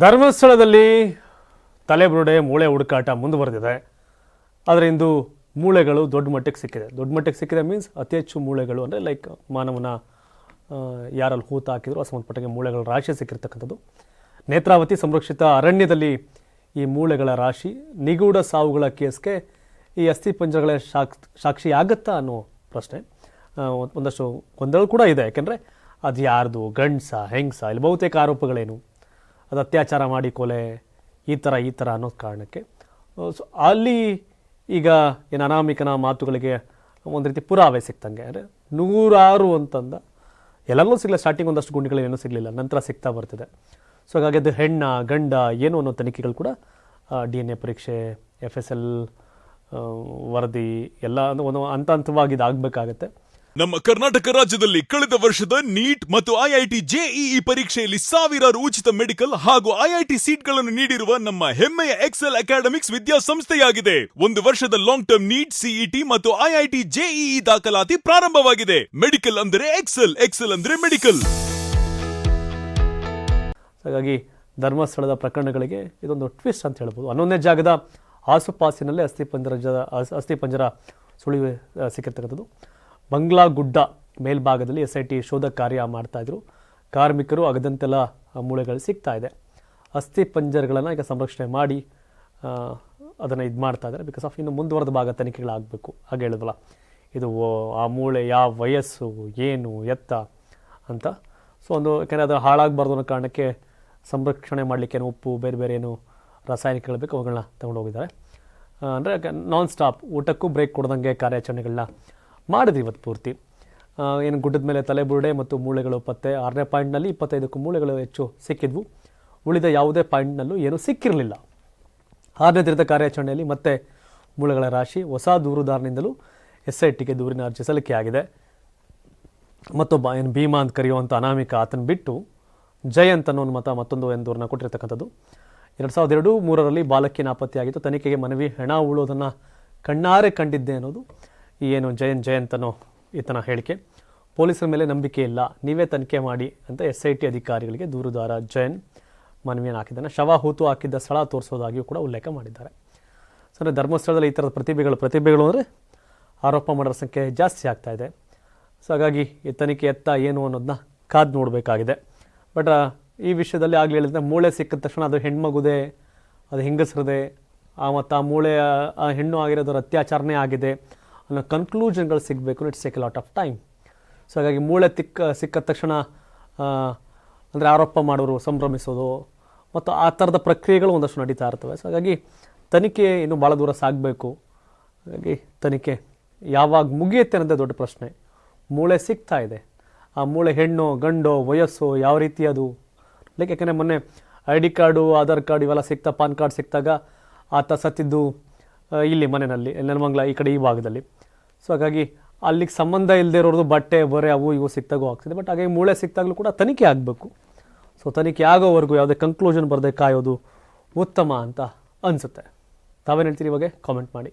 ಧರ್ಮಸ್ಥಳದಲ್ಲಿ ತಲೆಬುರುಡೆ, ಮೂಳೆ ಹುಡುಕಾಟ ಮುಂದುವರೆದಿದೆ. ಆದರೆ ಇಂದು ಮೂಳೆಗಳು ದೊಡ್ಡ ಮಟ್ಟಕ್ಕೆ ಸಿಕ್ಕಿದೆ. ದೊಡ್ಡ ಮಟ್ಟಕ್ಕೆ ಸಿಕ್ಕಿದೆ ಮೀನ್ಸ್ ಅತಿ ಹೆಚ್ಚು ಮೂಳೆಗಳು ಅಂದರೆ ಲೈಕ್ ಮಾನವನ ಯಾರಲ್ಲಿ ಹೂತ ಹಾಕಿದ್ರು ಆ ಸಂಬಂಧಪಟ್ಟಂಗೆ ಮೂಳೆಗಳ ರಾಶಿ ಸಿಕ್ಕಿರ್ತಕ್ಕಂಥದ್ದು. ನೇತ್ರಾವತಿ ಸಂರಕ್ಷಿತ ಅರಣ್ಯದಲ್ಲಿ ಈ ಮೂಳೆಗಳ ರಾಶಿ ನಿಗೂಢ ಸಾವುಗಳ ಕೇಸ್ಗೆ ಈ ಅಸ್ಥಿ ಪಂಜರಗಳ ಸಾಕ್ಷಿ ಆಗತ್ತಾ ಅನ್ನೋ ಪ್ರಶ್ನೆ. ಒಂದಷ್ಟು ಗೊಂದಲ ಕೂಡ ಇದೆ. ಯಾಕೆಂದರೆ ಅದು ಯಾರ್ದು ಗಂಡ್ಸ, ಹೆಂಗ್ಸ, ಇಲ್ಲಿ ಬಹುತೇಕ ಆರೋಪಗಳೇನು? ಅದು ಅತ್ಯಾಚಾರ ಮಾಡಿ ಕೊಲೆ, ಈ ಥರ ಈ ಥರ ಅನ್ನೋ ಕಾರಣಕ್ಕೆ. ಸೊ ಅಲ್ಲಿ ಈಗ ಏನು ಅನಾಮಿಕನ ಮಾತುಗಳಿಗೆ ಒಂದು ರೀತಿ ಪುರಾವೆ ಸಿಕ್ತಂಗೆ. ಅಂದರೆ ನೂರಾರು ಅಂತಂದ ಎಲ್ಲೂ ಸಿಗಲಿಲ್ಲ ಸ್ಟಾರ್ಟಿಂಗ್ ಒಂದಷ್ಟು ಗುಂಡಿಗಳು ಏನೂ ಸಿಗಲಿಲ್ಲ, ನಂತರ ಸಿಗ್ತಾ ಬರ್ತಿದೆ. ಸೊ ಹಾಗಾಗಿ ಅದು ಹೆಣ್ಣ, ಗಂಡ, ಏನು ಅನ್ನೋ ತನಿಖೆಗಳು ಕೂಡ ಡಿ ಎನ್ ಎ ಪರೀಕ್ಷೆ ಎಫ್ ಎಸ್ ಎಲ್ ವರದಿ, ಎಲ್ಲ ಒಂದು ಒಂದು ಹಂತ ಹಂತವಾಗಿ ಇದಾಗಬೇಕಾಗತ್ತೆ. ನಮ್ಮ ಕರ್ನಾಟಕ ರಾಜ್ಯದಲ್ಲಿ ಕಳೆದ ವರ್ಷದ ನೀಟ್ ಮತ್ತು ಐಐಟಿ ಜೆಇಇ ಪರೀಕ್ಷೆಯಲ್ಲಿ ಸಾವಿರಾರು ಉಚಿತ ಮೆಡಿಕಲ್ ಹಾಗೂ ಐಐಟಿ ಸೀಟ್ಗಳನ್ನು ನೀಡಿರುವ ನಮ್ಮ ಹೆಮ್ಮೆಯ ಎಕ್ಸೆಲ್ ಅಕಾಡೆಮಿಕ್ಸ್ ವಿದ್ಯಾಸಂಸ್ಥೆಯಾಗಿದೆ. ಒಂದು ವರ್ಷದ ಲಾಂಗ್ ಟರ್ಮ್ ನೀಟ್, ಸಿಇಟಿ ಮತ್ತು ಐಐಟಿ ಜೆಇಇ ದಾಖಲಾತಿ ಪ್ರಾರಂಭವಾಗಿದೆ. ಮೆಡಿಕಲ್ ಅಂದರೆ ಎಕ್ಸೆಲ್ ಎಕ್ಸೆಲ್ ಅಂದರೆ ಮೆಡಿಕಲ್. ಹಾಗಾಗಿ ಧರ್ಮಸ್ಥಳದ ಪ್ರಕರಣಗಳಿಗೆ ಇದೊಂದು ಟ್ವಿಸ್ಟ್ ಅಂತ ಹೇಳ್ಬೋದು. ಹನ್ನೊಂದನೇ ಜಾಗದ ಆಸುಪಾಸಿನಲ್ಲೇ ಅಸ್ಥಿಪಂಜರ ಅಸ್ಥಿಪಂಜರ ಸುಳಿವೆ ಸಿಕ್ಕಿರ್ತಕ್ಕಂಥದ್ದು. ಬಂಗ್ಲಾ ಗುಡ್ಡ ಮೇಲ್ಭಾಗದಲ್ಲಿ ಎಸ್ ಐ ಟಿ ಶೋಧ ಕಾರ್ಯ ಮಾಡ್ತಾ ಇದ್ರು. ಕಾರ್ಮಿಕರು ಅಗದಂತೆಲ್ಲ ಮೂಳೆಗಳು ಸಿಗ್ತಾ ಇದೆ. ಅಸ್ಥಿ ಪಂಜರಗಳನ್ನು ಈಗ ಸಂರಕ್ಷಣೆ ಮಾಡಿ ಅದನ್ನು ಇದು ಮಾಡ್ತಾ ಇದ್ದಾರೆ ಬಿಕಾಸ್ ಆಫ್ ಇನ್ನು ಮುಂದುವರೆದ ಭಾಗ ತನಿಖೆಗಳಾಗಬೇಕು. ಹಾಗೆ ಹೇಳಿದ್ವಲ್ಲ ಇದು ಆ ಮೂಳೆ ಯಾವ ವಯಸ್ಸು, ಏನು, ಎತ್ತ ಅಂತ. ಸೊ ಒಂದು, ಯಾಕೆಂದರೆ ಅದು ಹಾಳಾಗಬಾರ್ದು ಅನ್ನೋ ಕಾರಣಕ್ಕೆ ಸಂರಕ್ಷಣೆ ಮಾಡಲಿಕ್ಕೆ ಏನು ಉಪ್ಪು, ಬೇರೆ ಬೇರೆ ಏನು ರಾಸಾಯನಿಕಗಳು ಬೇಕು ಅವುಗಳನ್ನ ತಗೊಂಡು ಹೋಗಿದ್ದಾರೆ ಅಂದರೆ ನಾನ್ ಸ್ಟಾಪ್ ಊಟಕ್ಕೂ ಬ್ರೇಕ್ ಕೊಡ್ದಂಗೆ ಕಾರ್ಯಾಚರಣೆಗಳನ್ನ ಮಾಡಿದ್ವಿ ಇವತ್ತು ಪೂರ್ತಿ. ಏನು ಗುಡ್ಡದ ಮೇಲೆ ತಲೆಬುರುಡೆ ಮತ್ತು ಮೂಳೆಗಳು ಪತ್ತೆ. ಆರನೇ ಪಾಯಿಂಟ್ನಲ್ಲಿ ಇಪ್ಪತ್ತೈದಕ್ಕೂ ಮೂಳೆಗಳು ಹೆಚ್ಚು ಸಿಕ್ಕಿದ್ವು. ಉಳಿದ ಯಾವುದೇ ಪಾಯಿಂಟ್ನಲ್ಲೂ ಏನೂ ಸಿಕ್ಕಿರಲಿಲ್ಲ. ಆರನೇ ದಿನದ ಕಾರ್ಯಾಚರಣೆಯಲ್ಲಿ ಮತ್ತೆ ಮೂಳೆಗಳ ರಾಶಿ ಹೊಸ ದೂರುದಾರನಿಂದಲೂ ಎಸ್ ಐ ಟಿಗೆ ದೂರಿನ ಅರ್ಜಿ ಸಲ್ಲಿಕೆಯಾಗಿದೆ ಮತ್ತೊಬ್ಬ ಏನು ಭೀಮಾ ಅಂತ ಕರೆಯುವಂಥ ಅನಾಮಿಕ ಆತನ ಬಿಟ್ಟು ಜಯಂತ್ ಅನ್ನೋ ಮತ ಮತ್ತೊಂದು ಎಂದು ದೂರನ್ನ ಕೊಟ್ಟಿರ್ತಕ್ಕಂಥದ್ದು. ಎರಡು ಸಾವಿರದ ಎರಡು ಮೂರರಲ್ಲಿ ಬಾಲಕಿ ನಾಪತ್ತೆಯಾಗಿತ್ತು ತನಿಖೆಗೆ ಮನವಿ, ಹೆಣ ಉಳೋದನ್ನು ಕಣ್ಣಾರೆ ಕಂಡಿದ್ದೆ ಅನ್ನೋದು ಏನು ಜಯನ್ ಜಯಂತನೋ ಈತನ ಹೇಳಿಕೆ. ಪೊಲೀಸರ ಮೇಲೆ ನಂಬಿಕೆ ಇಲ್ಲ, ನೀವೇ ತನಿಖೆ ಮಾಡಿ ಅಂತ ಎಸ್ ಐ ಟಿ ಅಧಿಕಾರಿಗಳಿಗೆ ದೂರುದಾರ ಜಯನ್ ಮನವಿಯನ್ನು ಹಾಕಿದ್ದಾನೆ. ಶವ ಹೂತು ಹಾಕಿದ್ದ ಸ್ಥಳ ತೋರಿಸೋದಾಗಿಯೂ ಕೂಡ ಉಲ್ಲೇಖ ಮಾಡಿದ್ದಾರೆ. ಸೊ ಧರ್ಮಸ್ಥಳದಲ್ಲಿ ಈ ಥರದ ಪ್ರತಿಭೆಗಳು ಪ್ರತಿಭೆಗಳು ಅಂದರೆ ಆರೋಪ ಮಾಡೋರ ಸಂಖ್ಯೆ ಜಾಸ್ತಿ ಆಗ್ತಾ ಇದೆ. ಸೊ ಹಾಗಾಗಿ ಈ ತನಿಖೆ ಎತ್ತ ಏನು ಅನ್ನೋದನ್ನ ಕಾದು ನೋಡಬೇಕಾಗಿದೆ. ಬಟ್ ಈ ವಿಷಯದಲ್ಲಿ ಆಗಲಿ ಹೇಳಿದ್ರೆ ಮೂಳೆ ಸಿಕ್ಕಿದ ತಕ್ಷಣ ಅದು ಹೆಣ್ಮಗುದೇ, ಅದು ಹೆಂಗಸ್ರದೇ ಮತ್ತು ಆ ಮೂಳೆ ಆ ಹೆಣ್ಣು ಆಗಿರೋದ್ರ ಅತ್ಯಾಚಾರನೇ ಆಗಿದೆ. ಅನ್ನೋ ಕನ್ಕ್ಲೂಷನ್ಗಳು ಸಿಗಬೇಕು. It's take lot of time so ಹಾಗಾಗಿ ಮೂಳೆ ತಿಕ್ಕ ಸಿಕ್ಕ ತಕ್ಷಣ ಅಂದರೆ ಆರೋಪ ಮಾಡೋರು, ಸಂಭ್ರಮಿಸೋದು, ಮತ್ತು ಆ ಥರದ ಪ್ರಕ್ರಿಯೆಗಳು ಒಂದಷ್ಟು ನಡೀತಾ ಇರ್ತವೆ. ಸೊ ಹಾಗಾಗಿ ತನಿಖೆ ಇನ್ನೂ ಭಾಳ ದೂರ ಸಾಗಬೇಕು. ಹಾಗಾಗಿ ತನಿಖೆ ಯಾವಾಗ ಮುಗಿಯುತ್ತೆ ಅನ್ನೋದೇ ದೊಡ್ಡ ಪ್ರಶ್ನೆ. ಮೂಳೆ ಸಿಗ್ತಾ ಇದೆ. ಆ ಮೂಳೆ ಹೆಣ್ಣು, ಗಂಡು, ವಯಸ್ಸು, ಯಾವ ರೀತಿ ಅದು? ಲೈಕ್, ಯಾಕೆಂದರೆ ಮೊನ್ನೆ I D card, Aadhaar card ಇವೆಲ್ಲ ಸಿಗ್ತಾ, ಪಾನ್ ಕಾರ್ಡ್ ಸಿಕ್ತಾಗ ಆತ ಸತ್ತಿದ್ದು ಇಲ್ಲಿ ಮನೆಯಲ್ಲಿ, ನೆಲಮಂಗ್ಲ ಈ ಕಡೆ ಈ ಭಾಗದಲ್ಲಿ. ಸೊ ಹಾಗಾಗಿ ಅಲ್ಲಿಗೆ ಸಂಬಂಧ ಇಲ್ಲದೆ ಇರೋದು ಬಟ್ಟೆ, ಬರೆ ಅವು ಇವು ಸಿಕ್ತಾಗೂ ಆಗ್ತಿದೆ. ಬಟ್ ಹಾಗಾಗಿ ಮೂಳೆ ಸಿಕ್ತಾಗಲೂ ಕೂಡ ತನಿಖೆ ಆಗಬೇಕು. ಸೊ ತನಿಖೆ ಆಗೋವರೆಗೂ ಯಾವುದೇ ಕನ್ಕ್ಲೂಷನ್ ಬರದೆ ಕಾಯೋದು ಉತ್ತಮ ಅಂತ ಅನಿಸುತ್ತೆ. ತಾವೇನು ಹೇಳ್ತೀರಿ ಇವಾಗ? ಕಾಮೆಂಟ್ ಮಾಡಿ.